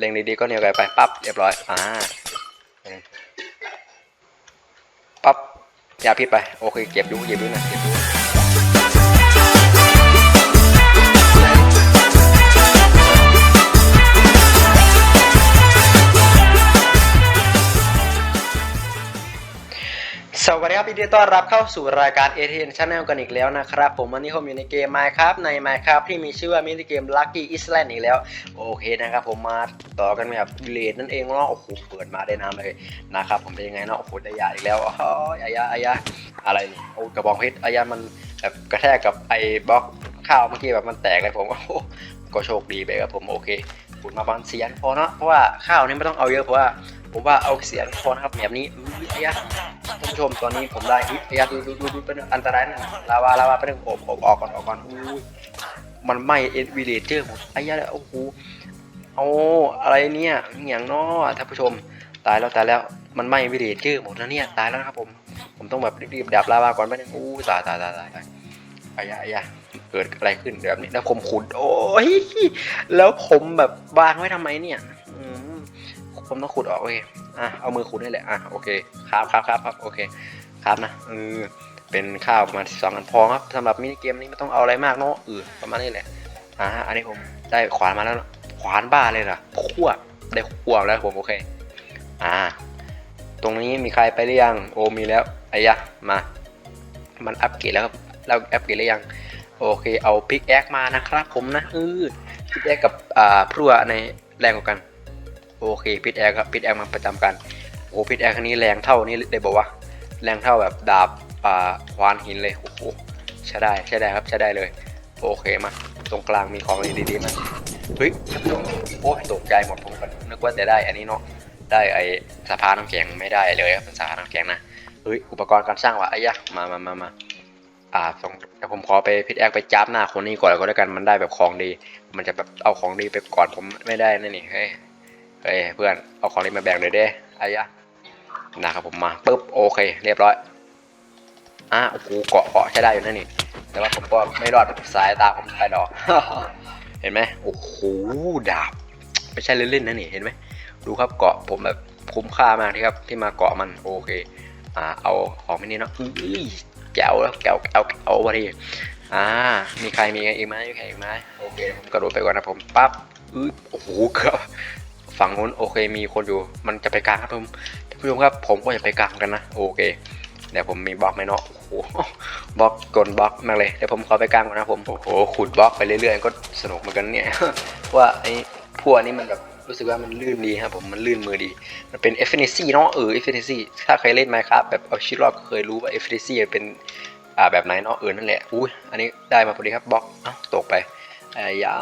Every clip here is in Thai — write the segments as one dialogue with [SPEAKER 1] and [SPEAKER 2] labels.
[SPEAKER 1] เล็งดีๆก็เหนียวไกลไปปั๊บเรียบร้อยอ่าปั๊บยาพิษไปโอเคเก็บดูเก็บดูนะเก็บดู สวัสดีครับยินดีต้อนรับเข้าสู่รายการ ATN Channel กันอีกแล้วนะครับ ผมวันนี้ผมอยู่ในเกม Minecraft ใน Minecraft ที่มีชื่อว่ามินิเกม Lucky Island อีกแล้ว โอเคนะครับผมมาต่อกันแบบเลดนั่นเองเนาะโอ้โหเปิดมาได้น้ำเลยนะครับผมเป็นยังไงเนาะโอ้โหได้ยาอีกแล้วอ๋ออายาอายาอะไรนี่โอ้กระบองเพชรอายามันแบบกระแทกกับไอ้บล็อกข้าวเมื่อกี้แบบมันแตกเลยผมโอ้ก็โชคดีไปครับผมโอเคขุดมาประมาณเสียนพอเนาะเพราะว่าข้าวนี่ไม่ต้องเอาเยอะเพราะว่า ผมว่าเอาเสียนพอนะครับแบบนี้อุ้ยอายท่านผู้ชมตอนนี้ผมได้อุ๊ยพยายดูดูดูดูเป็นอันตรายนะลาวาลาวาเป็นโอบโอบออกก่อนออกก่อนอู้มันไหม้เอ็นวีเลเจอร์หมดไอ้ยาโอ้โหเอาอะไรเนี่ยอย่างน้อท่านผู้ชมตายแล้วตายแล้วมันไหม้วีเลเจอร์หมดแล้วเนี่ยตายแล้วนะครับผมผมต้องแบบรีบๆดับลาวาก่อนไปบนึงอู้ตายตายตายตายไอ้ยาไอ้ยาเกิดอะไรขึ้นแบบนี้แล้วผมขุดโอ้ยแล้วผมแบบวางไว้ทำไมเนี่ย ผมต้องขุดออกโอเคอะเอามือขุดนี่แหละอะโอเคครับครับครับครับโอเคครับนะเออเป็นข้าวประมาณสองอันพอครับสำหรับมินิเกมนี้ไม่ต้องเอาอะไรมากเนาะเออประมาณนี้แหละอ่าอันนี้ผมได้ขวานมาแล้วขวานบ้าเลยนะขั้วได้ขั้วแล้วผมโอเคอ่าตรงนี้มีใครไปหรือยังโอมีแล้วไอ้ยะมา มันอัปเกรดแล้วครับเราอัปเกรดหรือยังโอเคเอาพิกแอคมานะครับผมนะเออพิกแอคกับอ่าพลั่วในแรงกว่ากัน โอเคพิษแอร์ครับพิษแอร์มาประจำกันโอ้พิษแอร์ครั้งนี้แรงเท่านี้เลยบอกว่าแรงเท่าแบบดาบอ่าควานหินเลยโอ้โหใช้ได้ใช้ได้ครับใช้ได้เลย โอเคมาตรงกลางมีของดีๆมาเฮ้ยท่านผู้ชมโอ้ตกใจหมดผมก็นึกว่าจะได้อันนี้เนาะได้ไอสะพานน้ำแข็งไม่ได้เลยครับเป็นสะพานน้ำแข็งนะเฮ้ยอุปกรณ์การสร้างว่ะไอ้ยะมามามามาอ่าตรงเดี๋ยวผมขอไปพิษแอร์ไปจับหน้าคนนี้ก่อนแล้วก็แล้วกันมันได้แบบของดี มันจะแบบเอาของดีไปก่อนผมไม่ได้นั่นนี่เฮ้ย เฮ้ยเพื่อนเอาของนี้มาแบ่งเลยเด้อายะนะครับผมมาปุ๊บโอเค เรียบร้อยอะโอ้โหเกาะเกาะใช้ได้อยู่นั่นนี่แต่ว่าผมก็ไม่รอดสายตาผมไปดอกเห็นไหมโอ้โหดาบไม่ใช่เล่นๆนะนี่เห็นไหมดูครับเกาะผมแบบคุ้มค่ามากที่ครับที่มาเกาะมันโอเคอ่าเอาของไม่นี้เนาะอุ้ยแก้วแล้วแก้วแก้วแก้วพอดีอ่ามีใครมีอีกไหมมีใครอีกไหมโอเคผมกระโดดไปก่อนนะผมปั๊บอุ้ยโอ้โหเกือบ ฝั่งนู้นโอเคมีคนอยู่ มันจะไปกลางครับผมท่านผู้ชมครับ ผมก็จะไปกลางกันนะโอเคเดี๋ยวผมมีบล็อกไหมเนาะโอ้โหบล็อกกลบล็อกมากเลยเดี๋ยวผมขอไปกลางก่อนนะผมโอ้โหขุดบล็อกไปเรื่อยๆก็สนุกเหมือนกันเนี่ยว่าไอ้พวกนี้มันแบบรู้สึกว่ามันลื่นดีครับผมมันลื่นมือดี มันเป็น efficiency เนาะเออ efficiency ถ้าใครเล่น Minecraft แบบเอาชีวิตรอก็เคยรู้ว่า efficiency เป็นอ่าแบบไหนเนาะเออนั่นแหละอุ้ยอันนี้ได้มาพอดีครับบล็อกเอ้าตกไปไอ้ยา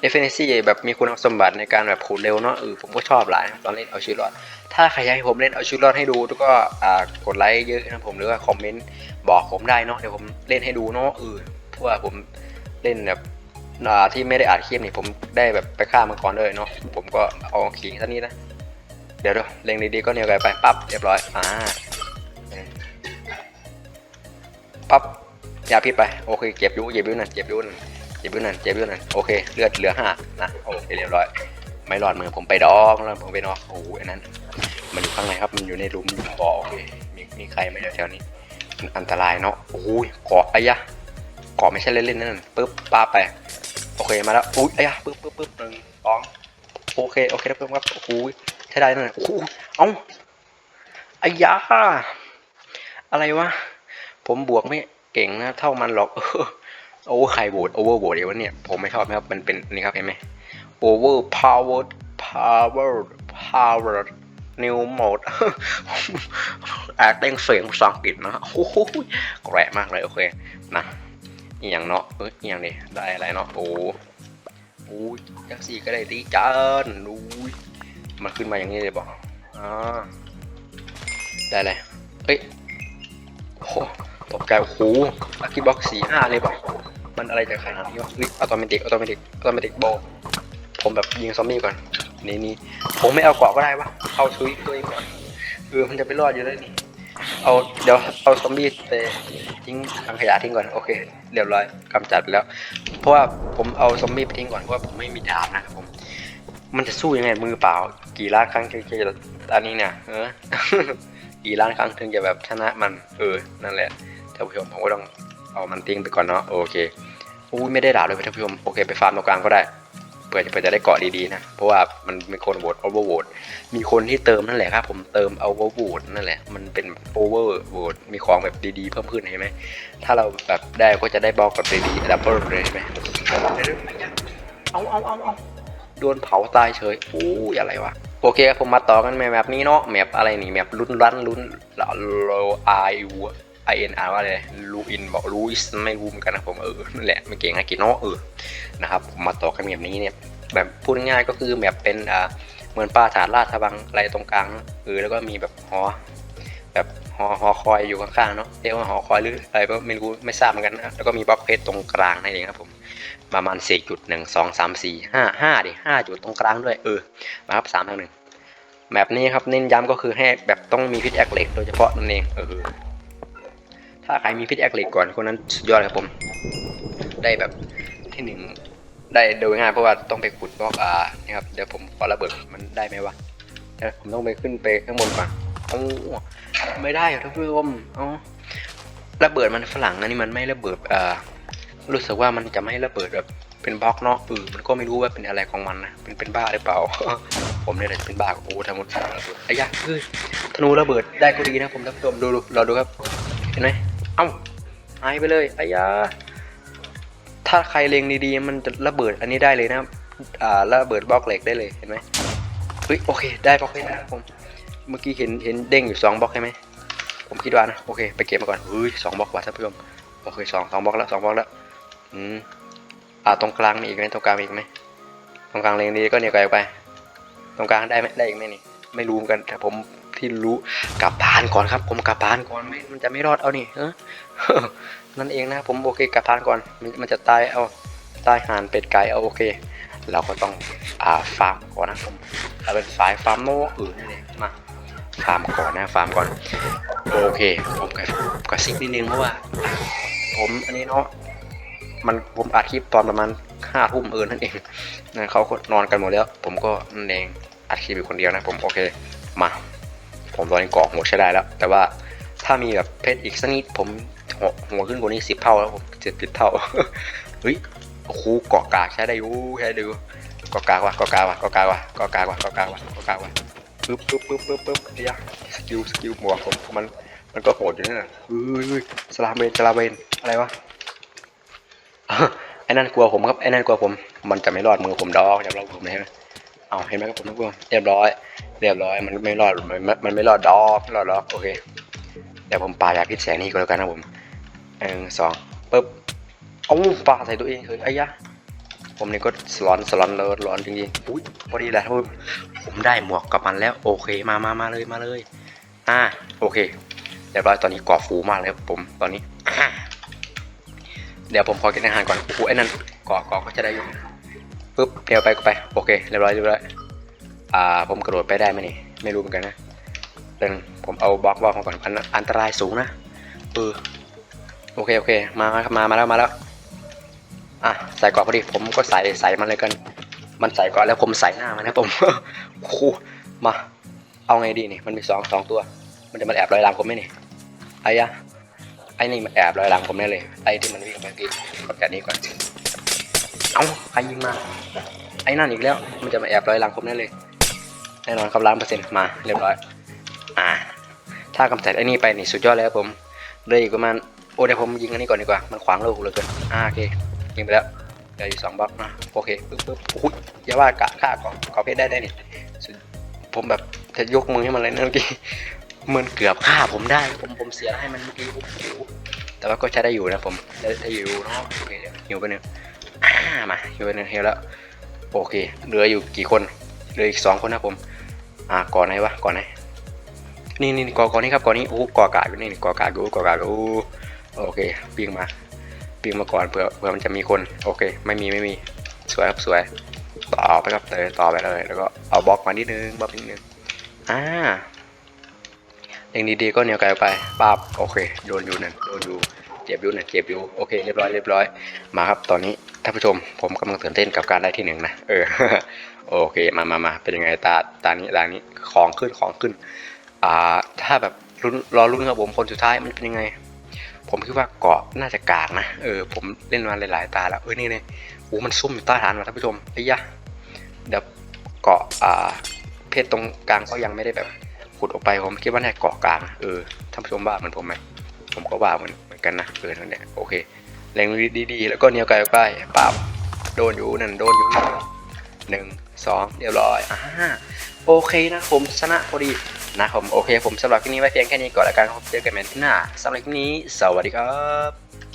[SPEAKER 1] เอฟเฟนซี่แบบมีคุณสมบัติในการแบบขุดเร็วเนาะเออผมก็ชอบหลายตอนเล่นเอาชีวิตรอด ถ้าใครอยากให้ผมเล่นเอาชีวิตรอดให้ดูแล้วก็อ่ากดไลค์เยอะนะผมหรือว่าคอมเมนต์บอกผมได้เนาะเดี๋ยวผมเล่นให้ดูเนาะเออเพราะว่าผมเล่นแบบอ่าที่ไม่ได้อัดคลิปนี่ผมได้แบบไปฆ่ามังกรด้วยเนาะผมก็เอาขิงท่านี้นะเดี๋ยวดี๋ยวเล็งดีๆก็เหนียวไกลไปปั๊บเรียบร้อยอ่าปั๊บยาพิษไปโอเคเก็บอยูเก็บอยูนั่นเก็บอยูนั่น เจ็บอยู่นั่นเจ็บอยู่นั่นโอเคเลือดเหลือห้านะโอเคเรียบร้อย ไม่รอดมือผมไปดอกแล้วผมไปนอกโอ้โหอันนั้น มันอยู่ข้างในครับมันอยู่ในหลุมอยู่บ่อโอเคมีมีใครไหมแถวนี้มันอันตรายเนาะโอ้ยเกาะไอ้ยะเกาะไม่ใช่เล่นๆนั่นปึ๊บป้าไปโอเคมาแล้วอุ้ยไอ้ยะปึ๊บปึ๊บปึ๊บหนึ่งสองโอเคโอเคแล้วเพิ่มครับโอ้โหใช่ได้นั่นโอ้โหเอ้าไอ้ยะอะไรวะผมบวกไม่เก่งนะเท่ามันหรอก โอ้ใครโหวตโอเวอร์โหวตเดี๋ยวเนี่ยผมไม่ชอบนะครับ มันเป็นนี่ครับเห็นไหม over powered powered powered new mode แอคเต้งเสียงภาษาอังกฤษนะโอ้โหแกรมากเลย โอเค นะอย่างเนาะเอ้ยอย่างนี้ได้อะไรเนาะโอ้โหจังสี่ก็ได้ดีจันดูมันขึ้นมาอย่างนี้เลยบอกอ่าได้เลยเฮ้ยโอ้โหตกใจโอ้โหลักกี้บ็อกสี่ห้าเลยบอก มันอะไรจะขนาดนี้วะเฮ้ยอัตโนมัติอัตโนมัติอัตโนมัติโบผมแบบยิงซอมบี้ก่อนนี่นี่ผมไม่เอาเกาะก็ได้วะเอาชุยตัวเองก่อนเออมันจะไปรอดอยู่แล้วนี่เอาเดี๋ยวเอาซอมบี้ไปทิ้งถังขยะทิ้งก่อนโอเคเรียบร้อยกำจัดไปแล้ว เพราะว่าผมเอาซอมบี้ไปทิ้งก่อนเพราะว่าผมไม่มีดาบนะครับผมมันจะสู้ยังไงมือเปล่า กี่ล้านครั้งถึงจะอันนี้เนี่ยเออกี่ล้านครั้งถึงจะแบบชนะมันเออนั่นแหละท่านผู้ชมผมก็ต้องเอามันทิ้งไปก่อนเนาะโอเค อุ้ยไม่ได้ด่าเลยท่านผู้ชมโอเคไปฟาร์มตรงกลางก็ได้เผื่อจะเผื่อจะได้เกาะดีๆนะ เพราะว่ามันมีคนโหวตโอเวอร์โหวตมีคนที่เติมนั่นแหละครับ ผมเติมเอาโอเวอร์โหวตนั่นแหละ มันเป็นโอเวอร์โหวตมีของแบบดีๆเพิ่มขึ้นเห็นไหม ถ้าเราแบบได้ก็จะได้บล็อกกับดีๆดับเบิลเลยใช่ไหมเอาเอาเอาเอาโดนเผาตายเฉยอู้ยอะไรวะ โอเคครับผมมาต่อกันแมปนี้เนาะ แมปอะไรนี่ แมปลุ้นรันลุ้นโลไอวไอเอ็นอาร์ว่าอะไรลูอินบอกลูอิสไม่รู้เหมือนกันนะผมเออนั่นแหละไม่เก่งอังกฤษเนาะเออนะครับผมมาต่อกันแมปนี้เนี่ยแบบพูดง่ายก็คือแมปเป็นอ่าเหมือนปราสาทราชบังอะไรตรงกลางเออแล้วก็มีแบบหอแบบหอหอคอยอยู่ข้างๆเนาะเรียกว่าหอคอยหรืออะไรก็ไม่รู้ไม่ทราบเหมือนกันนะแล้วก็มีบล็อกเพชรตรงกลางนั่นเองครับผมประมาณสี่จุดหนึ่งสองสามสี่ห้าห้าดิห้าจุดตรงกลางด้วยเออมาครับสามทางหนึ่งแบบนี้ครับเน้นย้ำก็คือให้แบบต้องมีพิษแอคเล็กโดยเฉพาะนั่นเองเออ ถ้าใครมีพิษแอคเหล็กก่อนคนนั้นสุดยอดครับผม ได้แบบที่หนึ่งได้โดยง่ายเพราะว่าต้องไปขุดบล็อกอ่านี่ครับเดี๋ยวผมขอระเบิดมันได้ไหมวะเดี๋ยวผมต้องไปขึ้นไปข้างบนก่อนโอ้ไม่ได้ครับท่านผู้ชมอ๋อระเบิดมันฝรั่งนะนี่มันไม่ระเบิดอ่ารู้สึกว่ามันจะไม่ระเบิดแบบเป็นบล็อกเนาะเออมันก็ไม่รู้ว่าเป็นอะไรของมันนะเป็นเป็นบ้าหรือเปล่า ผมเนี่ยแหละจะเป็นบ้าโอ้โหทำหมดระเบิดไอ้ยะเฮ้ยธนูระเบิดได้ก็ดีนะผมท่านผู้ชมดูดูเราดูครับเห็นไหม เอ้าหายไปเลยไอ้ยะถ้าใครเล็งดีๆ มันจะระเบิดอันนี้ได้เลยนะอ่าระเบิดบล็อกเหล็กได้เลยเห็นไหมเฮ้ยโอเค ได้บล็อกเพชรนะครับผมเมื่อกี้เห็นเห็นเด้งอยู่สองบล็อกใช่ไหมผมคิดว่านะโอเคไปเก็บมาก่อนเฮ้ยสองบล็อกว่ะท่านผู้ชมโอเคสองสองบล็อกแล้วสองบล็อกแล้วอืมอ่าตรงกลางมีอีกไหมตรงกลางมีอีกไหมตรงกลางเล็งดีก็เนี่ยไกลไป ตรงกลางได้ไหมได้อีกไหมนี่ไม่รู้เหมือนกันแต่ผม ที่รู้กลับบ้านก่อนครับ ผมกลับบ้านก่อนไม่มันจะไม่รอดเอานี่เออนั่นเองนะผมโอเคกลับบ้านก่อนมันมันจะตายเอาตายห่านเป็ดไก่เอาโอเค เราก็ต้องอ่าฟาร์มก่อนนะผมเราเป็นสายฟาร์มโนอื่นนั่นเองมาฟาร์มก่อนนะฟาร์มก่อนโอเคผมกับกระซิบนิดนึงเพราะว่า ผมอันนี้เนาะมันผมอัดคลิปตอนประมาณห้าทุ่มเออนั่นเองนะเขาก็นอนกันหมดแล้ว ผมก็นั่นเองอัดคลิปอยู่คนเดียวนะผมโอเคมา ผมตอนนี้กรอกหัวใช้ได้แล้ว แต่ว่าถ้ามีแบบเพชรอีกสักนิดผมหัวหัวขึ้นกว่านี้สิบเท่าแล้วผมเจ็ดสิบเท่าเฮ้ยโอ้โหเกาะกากใช้ได้ยูใช้ได้ยูเกาะกากว่ะเกาะกากว่ะเกาะกากว่ะเกาะกากว่ะเกาะกากว่ะเกาะกากว่ะปึ๊บปึ๊บปึ๊บปึ๊บปึ๊บเดียสกิลสกิลหมวกผมมันมันก็โหดอยู่นั่นะเฮ้ยเฮ้ยสลามเบนสลามเบนอะไรวะไอ้นั่นกลัวผมครับไอ้นั่นกลัวผม มันจะไม่รอดมือผมดอกจะรอดผมใช่ไหมเอาเห็นไหมครับผมทุกคนเรียบร้อย เรียบร้อยมันไม่รอดมันมันมันไม่รอดดอกไม่รอดดอกโอเคเดี๋ยวผมปาอยาพิษแสงนี่ก็แล้วกันนะผมหนึ่งสองปึ๊บเอาปาใส่ตัวเองเลยไอ้ยะผมนี่ก็สลอนสลอนเลยร้อนจริงๆอุ้ยพอดีแหละผมผมได้หมวกกับมันแล้วโอเคมามามาเลยมาเลยอ่าโอเคเรียบร้อยตอนนี้ก่อฟูมากเลยครับผมตอนนี้เดี๋ยวผมขอกินอาหารก่อนโอ้โหไอ้นั่นเกาะเกาะก็จะได้อยู่ปึ๊บเดี๋ยวไปก็ไปโอเคเรียบร้อยเรียบร้อย อ่าผมกระโดดไปได้ไหมนี่ไม่รู้เหมือนกันนะเดี๋ยวผมเอาบล็อกบล็อกมาก่อนอันอันตรายสูงนะเออโอเคโอเคมามามาแล้วมาแล้วอะใส่เกาะพอดีผมก็ใส่ใส่มันเลยกันมันใส่เกาะแล้วผมใส่หน้ามันนะผมโอ้โหมาเอาไงดีนี่มันมีสองสองตัว มันจะมาแอบลอยหลังผมไหมนี่ไอ้ยะไอ้นี่มันแอบลอยหลังผมแน่เลยไอ้ที่มันวิ่งไปเมื่อกี้กดแบบนี้ก่อนเอ้าใครยิงมาไอ้นั่นอีกแล้วมันจะมาแอบลอยหลังผมแน่เลย แน่นอนครับล้านเปอร์เซ็นต์มาเรียบร้อย อ่า ถ้ากำจัดไอ้นี่ไปนี่สุดยอดเลยครับผมเลยอีกประมาณโอ้เดี๋ยวผมยิงอันนี้ก่อนดีกว่า มันขวางโลกเหลยเกินอ่าโอเคยิงไปแล้วเดี๋ยวอยู่สองบล็อกนะโอเคปึ๊บปึ๊บอุ้ยอย่าว่ากะฆ่าก่อนขอเพชรได้ได้นี่ผมแบบจะยกมือให้มันเลยนะเมื่อกี้มันเกือบฆ่าผมได้ผมผมเสียให้มันเมื่อกี้โอ้โหแต่ว่าก็ใช้ได้อยู่นะผมได้ได้อยู่เนาะโอเคเดี๋ยวหิวไปหนึ่งอ่ามาหิวไปหนึ่งหิวแล้วโอเคเหลืออยู่กี่คนเหลืออีกสองคนนะผม อ่าก่อนไหนวะก่อนไหนนี่นี่ก่อก่อนนี้ครับก่อนนี้โอ้ก่อกาดอยู่นี่ก่อกาดอยู่ก่อกาดอยู่โอเคปีงมาปีงมาก่อนเผื่อเผื่อมันจะมีคนโอเค ไม่มีไม่มีสวยครับสวยต่อไปครับเตยต่อไปเลย แล้วก็เอาบล็อกมานิดนึงบล็อกนิดนึงอ่าเองดีๆก็เหนียวไกลไปป้าบโอเคโดนอยู่หนึ่งโดนอยู่เจ็บอยู่หนึ่งเจ็บอยู่โอเคเรียบร้อยเรียบร้อยมาครับตอนนี้ท่านผู้ชมผมกำลังตื่นเต้นกับการได้ที่หนึ่งนะเออ โอเคมามามาเป็นยังไงตาตานี้ตานี้ของขึ้นของขึ้น อ่า ถ้าแบบรุ่นรอรุ่นครับผมคนสุดท้ายมันเป็นยังไง ผมคิดว่าเกาะน่าจะกากนะเออผมเล่นมาหลายๆตาแล้วเออนี่เนี่ยโอ้มันซุ่มอยู่ใต้ฐานว่ะท่านผู้ชมไอ้ยะเดี๋ยวเกาะอ่าเพชรตรงกลางก็ยังไม่ได้แบบขุดออกไปผมคิดว่าน่าจะเกาะกลางเออท่านผู้ชมว่าเหมือนผมไหมผมก็ว่าเหมือนเหมือนกันนะเออนั่นแหละโอเคแรงดีๆแล้วก็เหนียวไกลใกล้ๆปาบโดนอยู่นั่นโดนอยู่หนึ่ง สองเรียบร้อยอ่าโอเคนะผมชนะพอดีนะผมโอเคผมสำหรับคลิปนี้ไว้เพียงแค่นี้ก่อนละกันครับเจอกันใหม่ที่หน้าสำหรับคลิปนี้ สวัสดีครับ